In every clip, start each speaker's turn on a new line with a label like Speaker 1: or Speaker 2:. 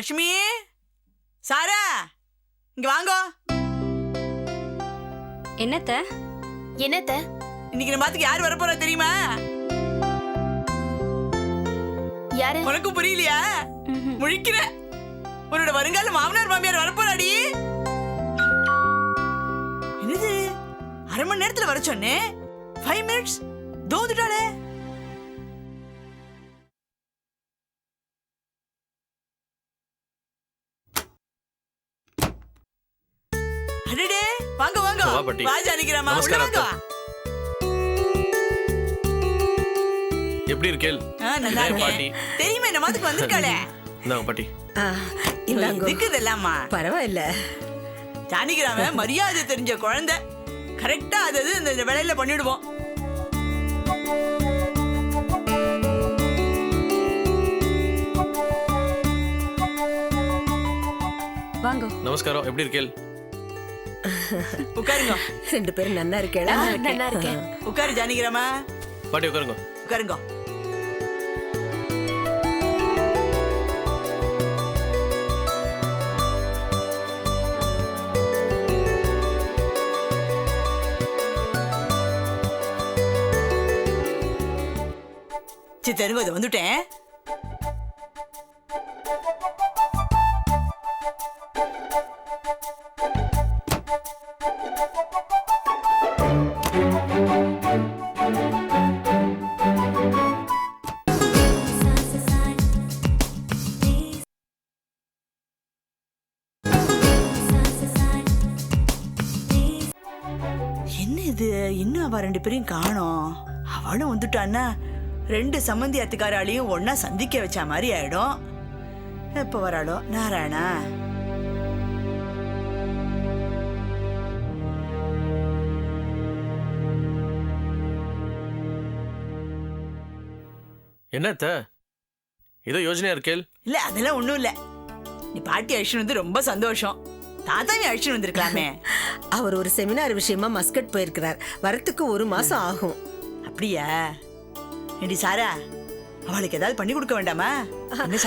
Speaker 1: லட்சுமி? சாரா இங்க வாங்கோ.
Speaker 2: என்னத்த?
Speaker 3: என்னத்த?
Speaker 1: இன்னைக்கு நம்ம பாத்துக்கு யார் வரப்போறா தெரியுமா?
Speaker 3: யாரு?
Speaker 1: உனக்கும் புரியலையா. முழிக்கிற. உன்னோட வருங்கால மாமனார் மாமியார் வரப்போறாடி. என்னது? அரை மணி நேரத்துல வர சொன்னேன் ஃபைவ் மினிட்ஸ் தோந்துட்டாளே. அடடே வாங்க வாங்க.
Speaker 4: வா, பாட்டி.
Speaker 1: வா ஜானகிராமா உள்ள
Speaker 4: நமஸ்காரம்,
Speaker 1: வாங்க
Speaker 4: எப்படி இருக்கேள்?
Speaker 1: ஆ, நல்லா இருக்கேன்.
Speaker 4: பாட்டி.
Speaker 1: தெரியுமே நம்ம அதுக்கு வந்திருக்காளே?
Speaker 4: இந்தாங்க பாட்டி.
Speaker 5: ஆ, இந்தாங்கோ.
Speaker 1: இதுக்கு இதெல்லாமா
Speaker 5: பரவாயில்ல.
Speaker 1: ஜானகிராம மரியாதை தெரிஞ்ச குழந்தை. கரெக்டா அது அது இந்த இந்த வேலையில பண்ணிடுவோம்.
Speaker 2: வாங்கோ.
Speaker 4: நமஸ்காரம். எப்படி இருக்கேள்?
Speaker 1: உட்காருங்க.
Speaker 5: ரெண்டு பேரும் நன்னா இருக்கேடா.
Speaker 3: நல்லா இருக்கேன்.
Speaker 1: உட்காரு ஜானகிராமா.
Speaker 4: பாட்டி உட்காருங்க.
Speaker 1: உட்காருங்க. சித்தருங்க அது வந்துட்டேன். இது இன்னும் அவ ரெண்டு பேரையும் காணோம். அவளும் வந்துட்டான்னா ரெண்டு சம்மந்தி அத்துக்காராலையும் ஒன்னா சந்திக்க வச்ச மாதிரி ஆயிடும். எப்ப வராளோ? நாராயணா?
Speaker 4: என்ன அத்த ஏதோ யோசனையா இருக்கேள்?
Speaker 1: இல்ல அதெல்லாம் ஒண்ணும் இல்ல. நீ பாட்டி அழிச்சுன்னு வந்து ரொம்ப சந்தோஷம். தாத்தாவே அழிச்சுன்னு வந்திருக்கலாமே.
Speaker 5: அவர் ஒரு செமினார் விஷயமா மஸ்கட் போயிருக்கிறார். வரத்துக்கு ஒரு மாசம் ஆகும்.
Speaker 1: அப்படியா? ஏடி சாரா அவளுக்கு ஏதாவது பண்ணி கொடுக்க வேண்டாமா?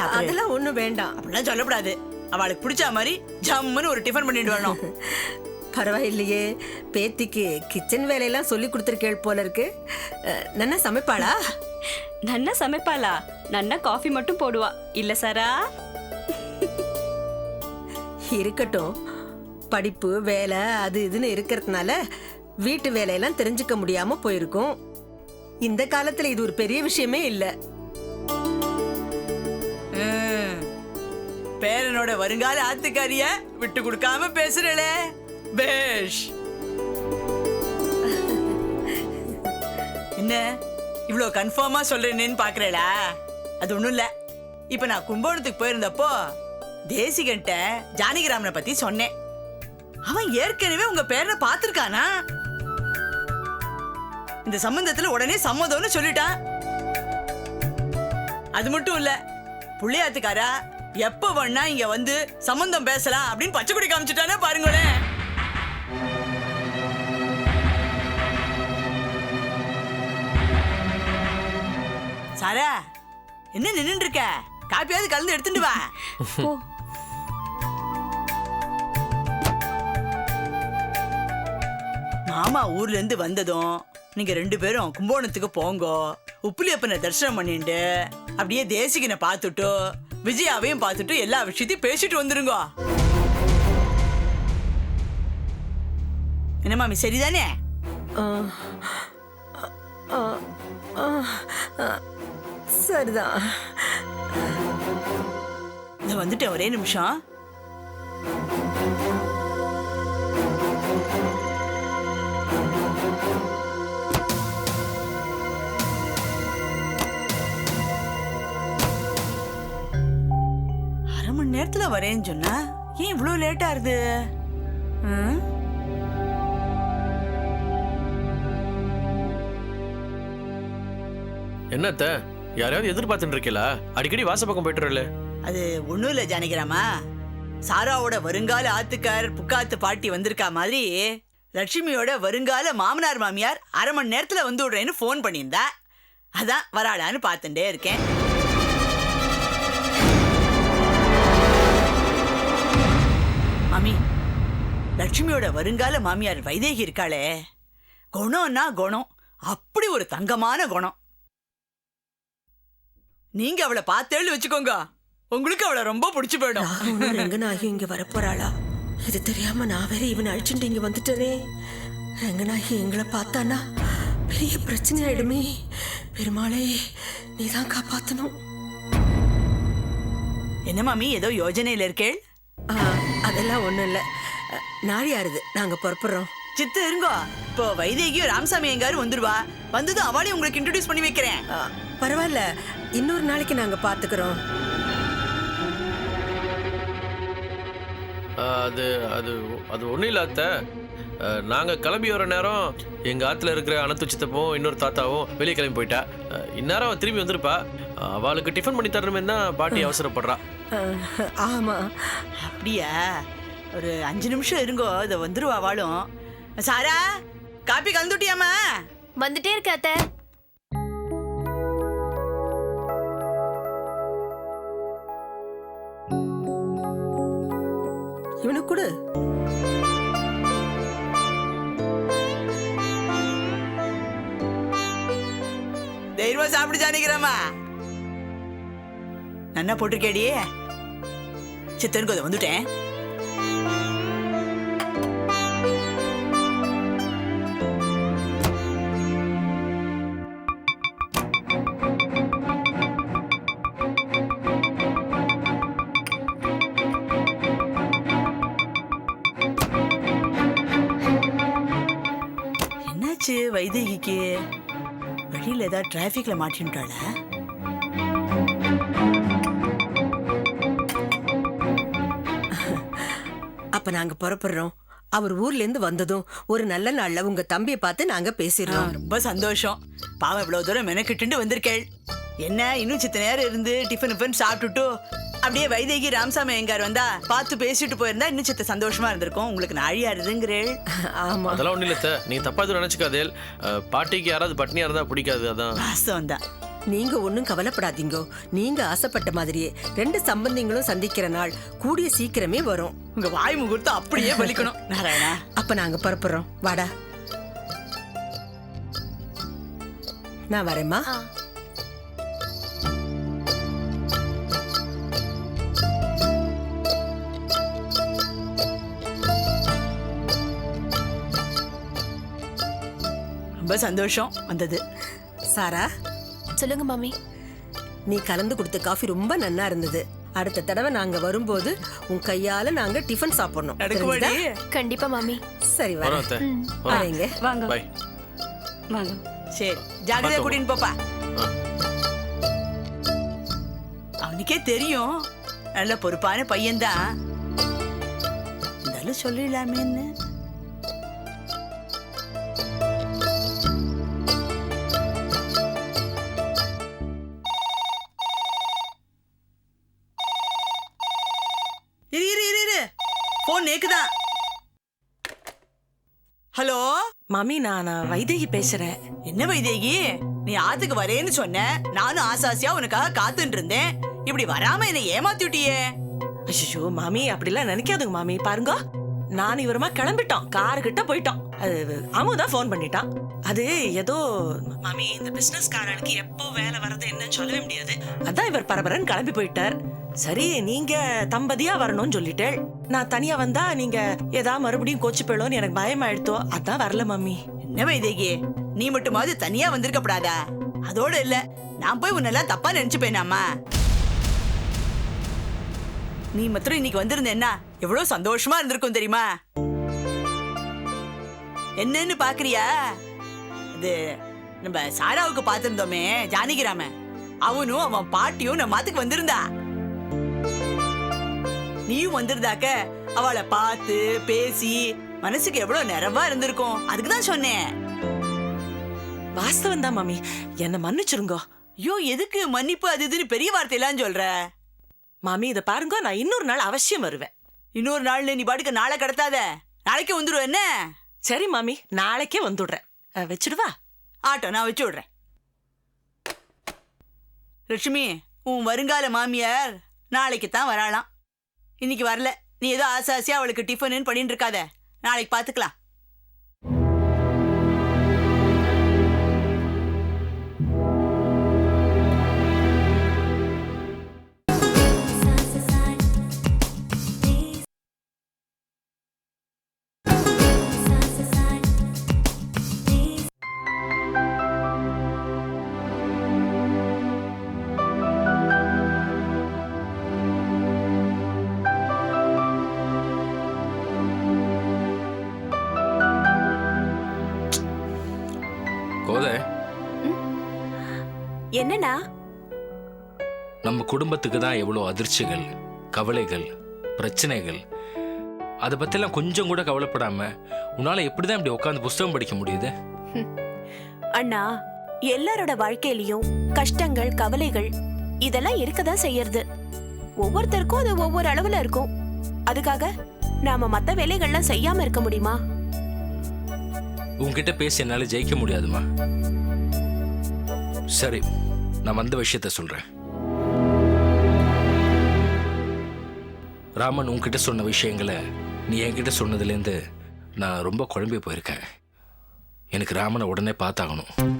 Speaker 5: அதெல்லாம் ஒண்ணும் வேண்டாம்.
Speaker 1: அப்படிலாம் சொல்லக்கூடாது. அவளுக்கு பிடிச்ச மாதிரி ஜம்முன்னு ஒரு டிஃபன் பண்ணிட்டு வரணும்.
Speaker 5: பரவாயில்லையே. பேத்திக்கு கிச்சன் வேலையெல்லாம் சொல்லி கொடுத்துருக்கேள் போல இருக்கு. நன்னா சமைப்பாளா?
Speaker 2: நன்னா சமைப்பாளா? நன்னா காஃபி மட்டும் போடுவா. இல்ல சாரா?
Speaker 5: இருக்கட்டும். படிப்பு வேலை அது இதுன்னு இருக்கிறதுனால வீட்டு வேலையெல்லாம் தெரிஞ்சுக்க முடியாம போயிருக்கும். இந்த காலத்துல இது ஒரு பெரிய விஷயமே இல்ல.
Speaker 1: பேரனோட வருங்கால ஆத்துக்காரிய விட்டு கொடுக்காம பேசுறளே. பேஷ். என்ன? இவ்ளோ கன்ஃபார்மா சொல்றேன்னு பாக்குறேளா? அது ஒண்ணும் இல்ல. இப்ப நான் கும்பகோணத்துக்கு போயிருந்தப்போ தேசிகன்ட்ட ஜானகிராமனை பத்தி சொன்னேன். அவன் ஏற்கனவே உங்க பேரனை பார்த்திருக்கானா? இந்த சம்பந்தத்துல உடனே சம்மதம்னு சொல்லிட்டான். அது மட்டும் இல்ல புள்ளையாத்துக்காரா எப்ப வேணா இங்க வந்து சம்பந்தம் பேசலாம் அப்படின்னு பச்சை குடி காமிச்சிட்டானே பாருங்களேன். சாரா என்ன நின்றுட்டு இருக்க? காப்பியாவது கலந்து எடுத்துட்டு வா. மாமா ஊர்ல இருந்து வந்ததும் நீங்க ரெண்டு பேரும் கும்போணத்துக்கு போங்கோ. உப்புலியப்பனை தரிசனம் பண்ணிட்டு அப்படியே தேசிகனை பார்த்துட்டு விஜயாவையும் பார்த்துட்டு எல்லா விஷயத்தையும் பேசிட்டு வந்துருங்க. என்ன மாமி சரிதானே?
Speaker 5: சரிதான்.
Speaker 1: வந்துட்டேன் ஒரே நிமிஷம். மணி நேரத்துல வரேன்னு சொன்னா ஏன் இவ்வளவு லேட் ஆகுது ம்?
Speaker 4: என்ன அத்த யாரையாவது எதிர்பார்த்துட்டு இருக்கீங்களா அடிக்கடி வாச பக்கம் போயிட்டு வரல.
Speaker 1: அது ஒண்ணும் இல்ல ஜானகிராமா. சாராவோட வருங்கால ஆத்துக்கார் புக்காத்து பாட்டி வந்திருக்கா மாதிரி லட்சுமியோட வருங்கால மாமனார் மாமியார் அரை மணி நேரத்துல வந்து விடுறேன்னு ஃபோன் பண்ணியிருந்தா. அதான் வராளான்னு பார்த்துட்டே இருக்கேன். லட்சுமியோட வருங்கால மாமியார் வைதேகி இருக்காளே. குணம்னா குணம். அப்படி ஒரு தங்கமான குணம். நீங்க அவளை பார்த்தேன்னு வச்சுக்கோங்க. உங்களுக்கு அவளை ரொம்ப பிடிச்சு போயிடும்.
Speaker 5: ரங்கநாயகி இங்க வரப்போறாளா? இது தெரியாம நான் வேற இவனை அழிச்சுட்டு இங்க வந்துட்டேனே. ரங்கநாயகி எங்களை பார்த்தானா? பெரிய பிரச்சனை ஆயிடுமே பெருமாளே நீதான் காப்பாத்தணும்.
Speaker 1: என்ன மாமி ஏதோ யோஜனையில இருக்கேள்?
Speaker 5: அதெல்லாம் ஒண்ணும் இல்ல. நாழியாருது நாங்க புறப்படுறோம்.
Speaker 1: சித்து இருங்கோ. இப்போ வைதேகியும் ராமசாமி எங்காரு வந்துருவா? வந்ததும் அவளையும் உங்களுக்கு இன்ட்ரடியூஸ் பண்ணி வைக்கிறேன்.
Speaker 5: பரவாயில்ல. இன்னொரு நாளைக்கு நாங்க பாத்துக்கிறோம்.
Speaker 4: அது அது அது ஒன்றும் இல்லை அத்தை. ஆ, நாங்க கிளம்பி வர நேரம் எங்க ஆத்துல இருக்கிற அனத்து சித்தப்பும் இன்னொரு தாத்தாவும் வெளியே கிளம்பி போயிட்டா. இந்நேரம் திரும்பி வந்திருப்பா. அவளுக்கு டிஃபன் பண்ணி தரணுமே தான் பாட்டி அவசரப்படுறா.
Speaker 5: அஹ், ஆமா.
Speaker 1: அப்படியா? ஒரு அஞ்சு நிமிஷம் இருங்கோ இதை வந்துருவா வாழும் சாரா காப்பி கலந்துட்டியாமா
Speaker 3: வந்துட்டே இருக்க அத்தை.
Speaker 5: இவனுக்கு கொடு.
Speaker 1: தைரியமா சாப்பிடு ஜானிக்கிறம்மா நன்னா போட்டிருக்கேடி சித்தனுக்கு அதை வந்துட்டேன். வழியில ஏதாவது டிராஃபிக்ல மாட்டின்ட்டாளா
Speaker 5: அப்ப நாங்க புறப்படுறோம். அவர் ஊர்ல இருந்து வந்ததும் ஒரு நல்ல நாள்ல உங்க தம்பியை பார்த்து நாங்க பேசிடுறோம்.
Speaker 1: ரொம்ப சந்தோஷம். பாவம் இவ்வளவு தூரம் மெனக்கிட்டு வந்திருக்கேள். என்ன இன்னும் சித்த நேரம் இருந்து டிஃபன் டிஃபன் சாப்பிட்டுட்டு அப்படியே வைதேகி ராமசாமி எங்கார் வந்தா பார்த்து பேசிட்டு போயிருந்தா இன்னும் சித்த சந்தோஷமா இருந்திருக்கும். உங்களுக்கு நாழியா இருதுங்கிறேள்
Speaker 5: ஆமா.
Speaker 4: அதெல்லாம் ஒன்றும் இல்லை அத்தை. நீ தப்பா எதுவும் நினைச்சுக்காதேல் ஆ, பாட்டிக்கு யாராவது பட்னியா இருந்தா பிடிக்காது அதான்.
Speaker 1: வாஸ்தவம் தான்.
Speaker 5: நீங்க ஒண்ணும் கவலைப்படாதீங்கோ. நீங்க ஆசைப்பட்ட மாதிரியே ரெண்டு சம்பந்திங்களும் சந்திக்கிற நாள் கூடிய சீக்கிரமே வரும்.
Speaker 1: உங்க வாய் முகூர்த்தம் அப்படியே பலிக்கணும் நாராயணா.
Speaker 5: அப்ப நாங்க புறப்படுறோம். வாடா. நான் வரேம்மா.
Speaker 1: ரொம்ப சந்தோஷம் வந்தது.
Speaker 5: சாரா
Speaker 3: சொல்லுங்க மாமி.
Speaker 5: நீ கலந்து கொடுத்த காஃபி ரொம்ப நன்னா இருந்தது. அடுத்த தடவை நாங்க வரும்போது உன் கையால நாங்க டிஃபன் சாப்பிடணும். தெரிஞ்சுதா?
Speaker 3: கண்டிப்பா மாமி.
Speaker 5: சரி
Speaker 4: வரோம்
Speaker 5: வரேன்
Speaker 4: அத்தை
Speaker 5: வரேங்க
Speaker 2: வாங்க. வாங்க.
Speaker 1: சரி ஜாகிரதையா
Speaker 4: பார்த்து
Speaker 1: கூட்டின்னு போப்பா.
Speaker 4: ஆ.
Speaker 1: அவனுக்கே தெரியும். நல்ல பொறுப்பான பையன்தான். இருந்தாலும் சொல்லிடலாமேன்னு. போன் நேக்குதான் ஹலோ
Speaker 6: மாமி நான் நான் வைதேகி பேசுறேன்.
Speaker 1: என்ன வைதேகி? நீ ஆத்துக்கு வரேன்னு சொன்ன. நானும் ஆசாசியா உனக்காக காத்துட்டு இருந்தேன். இப்படி வராம என்னை ஏமாத்தி விட்டியே
Speaker 6: ஐயோ மாமி அப்படிலாம் நினைக்காதுங்க மாமி. பாருங்க. நான் இவருமா கிளம்பிட்டோம் கார் கிட்ட போயிட்டோம் அது அமுதா ஃபோன் பண்ணிட்டான் அது ஏதோ மாமி இந்த பிசினஸ்காரனுக்கு எப்போ வேலை வர்றது என்னன்னு சொல்லவே முடியாது. அதான் இவர் பரபரன் கிளம்பி போயிட்டார். சரி நீங்க தம்பதியா வரணும்னு சொல்லிட்டேள். நான் தனியா வந்தா நீங்க ஏதா மறுபடியும் கோச்சு போயிடும்னு எனக்கு பயமாயிடுத்தோ. அதான் வரல மம்மி
Speaker 1: என்ன வைதேகி நீ மட்டுமாவது தனியா வந்திருக்க கூடாதா? அதோட இல்ல நான் போய் உன்னெல்லாம் தப்பா நினைச்சுப்பேனாமா நீ மாத்திரம் இன்னைக்கு வந்திருந்தேன்னா எவ்வளவு சந்தோஷமா இருந்திருக்கும் தெரியுமா? என்னன்னு பாக்குறியா? அது நம்ம சாராவுக்கு பார்த்திருந்தோமே ஜானகிராம. அவனும் அவன் பாட்டியும் நம்ம மாத்துக்கு வந்திருந்தா. நீயும் வந்திருந்தாக்க அவளை பார்த்து பேசி மனசுக்கு எவ்வளவு நிறைவா இருந்திருக்கும். அதுக்கு தான் சொன்னேன்.
Speaker 6: வாஸ்தவம் தான் மாமி. என்ன மன்னிச்சிருங்கோ.
Speaker 1: ஐயோ எதுக்கு மன்னிப்பு? அது இதுன்னு பெரிய வார்த்தையெல்லாம் சொல்ற.
Speaker 6: மாமி இதை பாருங்க நான் இன்னொரு நாள் அவசியம் வருவேன்.
Speaker 1: இன்னொரு நாள் நீ பாட்டுக்கு நாளை கடத்தாத. நாளைக்கு வந்துருவ என்ன?
Speaker 6: சரி மாமி நாளைக்கே வந்துடுறேன். அஹ், வச்சிடுவா?
Speaker 1: ஆட்டோ நான் வச்சு விடுறேன். லட்சுமி உன் வருங்கால மாமியார் நாளைக்கு தான் வராளாம். இன்னைக்கு வரல. நீ ஏதோ ஆசை ஆசையா அவளுக்கு டிஃபனுன்னு பண்ணிட்டு இருக்காத. நாளைக்கு பாத்துக்கலாம்.
Speaker 3: என்னண்ணா?
Speaker 7: நம்ம குடும்பத்துக்கு தான் எவ்வளோ அதிர்ச்சிகள் கவலைகள் பிரச்சனைகள். அதை பற்றிலாம் கொஞ்சம் கூட கவலைப்படாம உன்னால் எப்படி தான் இப்படி உட்காந்து புஸ்தகம் படிக்க முடியுது?
Speaker 8: அண்ணா எல்லாரோட வாழ்க்கையிலயும் கஷ்டங்கள் கவலைகள் இதெல்லாம் இருக்கதான் செய்யறது. ஒவ்வொருத்தருக்கும் அது ஒவ்வொரு அளவுல இருக்கும். அதுக்காக நாம மத்த வேலைகள்லாம் செய்யாம இருக்க முடியுமா?
Speaker 7: உன்கிட்ட பேசி என்னால் ஜெயிக்க முடியாதுமா? சரி. நான் வந்த விஷயத்த சொல்கிறேன் ராமன் உன்கிட்ட சொன்ன விஷயங்களை நீ என்கிட்ட சொன்னதுலேருந்து நான் ரொம்ப குழம்பி போயிருக்கேன். எனக்கு ராமனை உடனே பார்த்தாகணும்.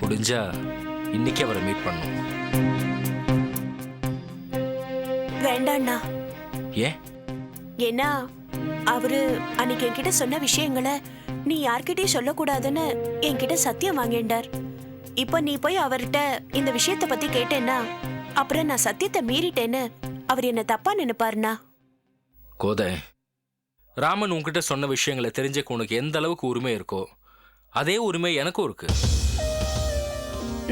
Speaker 7: முடிஞ்சா இன்னைக்கு அவரை மீட் பண்ணணும்.
Speaker 8: வேண்டாண்ணா.
Speaker 7: ஏன்?
Speaker 8: ஏன்னா அவரு அன்னைக்கு என்கிட்ட சொன்ன விஷயங்களை நீ யார்கிட்டயும் சொல்லக்கூடாதுன்னு என்கிட்ட சத்தியம் வாங்கிண்டார் இப்போ நீ போய் அவர்கிட்ட இந்த விஷயத்த பத்தி கேட்டேன்னா அப்புறம் நான் சத்தியத்தை மீறிட்டேன்னு அவர் என்ன தப்பா நினைப்பாருண்ணா.
Speaker 7: கோதை ராமன் உன்கிட்ட சொன்ன விஷயங்களை தெரிஞ்சுக்க உனக்கு எந்த அளவுக்கு உரிமை இருக்கோ அதே உரிமை எனக்கும் இருக்கு.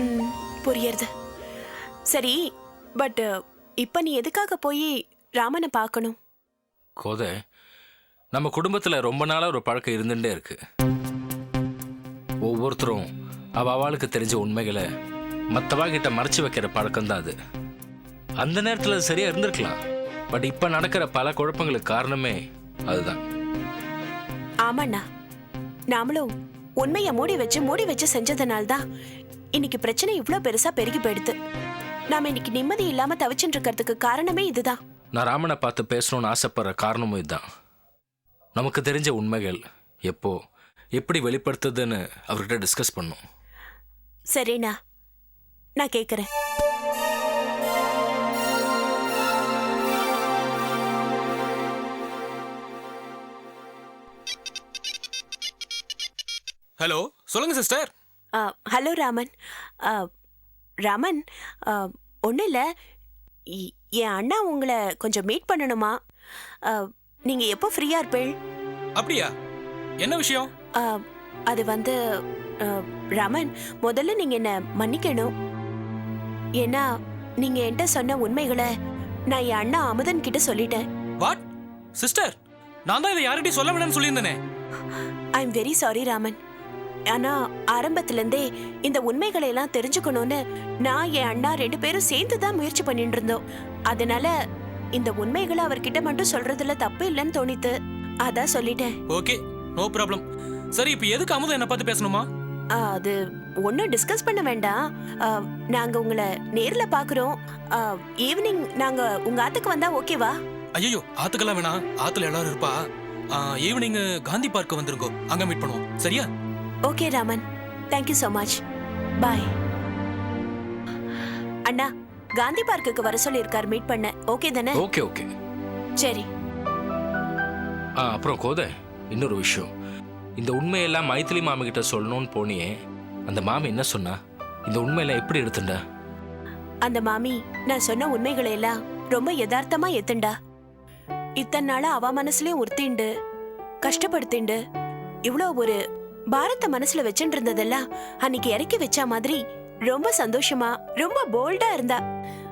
Speaker 8: ம் புரியுறது. சரி பட் இப்ப நீ எதுக்காக போய் ராமனை பார்க்கணும்?
Speaker 7: கோதை நம்ம குடும்பத்துல ரொம்ப நாளா ஒரு பழக்கம் இருந்துட்டே இருக்கு. ஒவ்வொருத்தரும் அவ அவளுக்கு தெரிஞ்ச உண்மைகளை மற்றவா கிட்ட மறைச்சு வைக்கிற பழக்கம் தான் அது. அந்த நேரத்துல அது சரியா இருந்திருக்கலாம். பட் இப்ப நடக்கிற பல குழப்பங்களுக்கு காரணமே அதுதான்.
Speaker 8: ஆமாண்ணா. நாமளும் உண்மையை மூடி வச்சு மூடி வச்சு செஞ்சதுனால தான் இன்னைக்கு பிரச்சனை இவ்ளோ பெருசா பெருகி போயிடுது. நாம இன்னைக்கு நிம்மதி இல்லாம தவிச்சுட்டு இருக்கிறதுக்கு காரணமே இதுதான்.
Speaker 7: நான் ராமனை பார்த்து பேசணும்னு ஆசைப்படுற காரணமும் இதுதான். நமக்கு தெரிஞ்ச உண்மைகள் எப்போ எப்படி வெளிப்படுத்துதுன்னு அவர்கிட்ட டிஸ்கஸ் பண்ணோம்.
Speaker 8: சரிண்ணா நான் கேக்குறேன்.
Speaker 9: ஹலோ சொல்லுங்க சிஸ்டர்
Speaker 8: ஆ, ஹலோ ராமன். ஆ, ராமன் ஒன்றும் இல்லை. என் அண்ணா உங்களை கொஞ்சம் மீட் பண்ணணுமா? ஆ, நீங்க எப்போ ஃப்ரீயா இருப்பீள்?
Speaker 9: அப்படியா? என்ன விஷயம்?
Speaker 8: அது வந்து ராமன் முதல்ல நீங்க என்ன மன்னிக்கணும்? ஏன்னா நீங்க என்கிட்ட சொன்ன உண்மைகளை நான் என் அண்ணா அமுதன் கிட்ட சொல்லிட்டேன்.
Speaker 9: வாட் சிஸ்டர் நான் தான் இதை யார்கிட்டயும் சொல்ல வேணாம்னு சொல்லியிருந்தேனே.
Speaker 8: I am very sorry Raman. ஆனா ஆரம்பத்துல இருந்தே இந்த உண்மைகளை எல்லாம் தெரிஞ்சுக்கணும்னு நான் என் அண்ணா ரெண்டு பேரும் சேர்ந்து தான் முயற்சி பண்ணிட்டு இருந்தோம். அதனால இந்த உண்மைகளை அவர்கிட்ட மட்டும் சொல்றதுல தப்பு இல்லைன்னு தோணித்து. அதான் சொல்லிட்டேன்.
Speaker 9: Okay no problem. சரி இப்போ எதுக்கு அமுதம் என்ன பார்த்து பேசணுமா?
Speaker 8: ஆ, அது ஒன்றும் டிஸ்கஸ் பண்ண வேண்டாம். ஆ, நாங்க உங்களை நேர்ல பாக்குறோம் ஈவினிங் நாங்க உங்க ஆத்துக்கு வந்தா ஓகேவா
Speaker 9: ஐயோ ஆத்துக்கெல்லாம் வேணாம். ஆத்துல எல்லாரும் இருப்பா. ஈவினிங் காந்தி பார்க் வந்துருங்கோ. அங்க மீட் பண்ணுவோம். சரியா?
Speaker 8: Okay Raman. Thank you so much bye அண்ணா காந்தி பார்க்குக்கு வர சொல்லியிருக்கார் மீட் பண்ண. ஓகே தானே?
Speaker 7: ஓகே ஓகே
Speaker 8: சரி.
Speaker 7: ஆ அப்புறம் கோதை இன்னொரு விஷயம். இந்த உண்மையெல்லாம் மைத்திலி மாமி கிட்ட சொல்லணும்னு போனியே அந்த மாமி என்ன சொன்னா? இந்த உண்மையெல்லாம் எப்படி எடுத்துண்டா?
Speaker 8: அந்த மாமி நான் சொன்ன உண்மைகளை எல்லாம் ரொம்ப யதார்த்தமா எத்துண்டா இத்தனை நாளா அவ மனசுலயும் உறுத்திண்டு கஷ்டப்படுத்திண்டு இவ்வளோ ஒரு பாரத்தை மனசுல வச்சுட்டு இருந்ததெல்லாம் அன்னைக்கு இறக்கி வச்ச மாதிரி ரொம்ப சந்தோஷமா ரொம்ப போல்டா இருந்தா.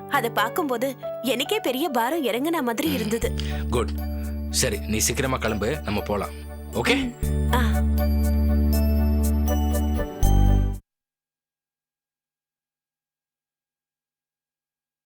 Speaker 8: அத பார்க்கும்போது எனக்கே பெரிய பாரம் இறங்குன மாதிரி இருந்தது.
Speaker 7: குட். சரி நீ சீக்கிரமா கிளம்பு. நம்ம போலாம். ஓகே?
Speaker 8: ஆ.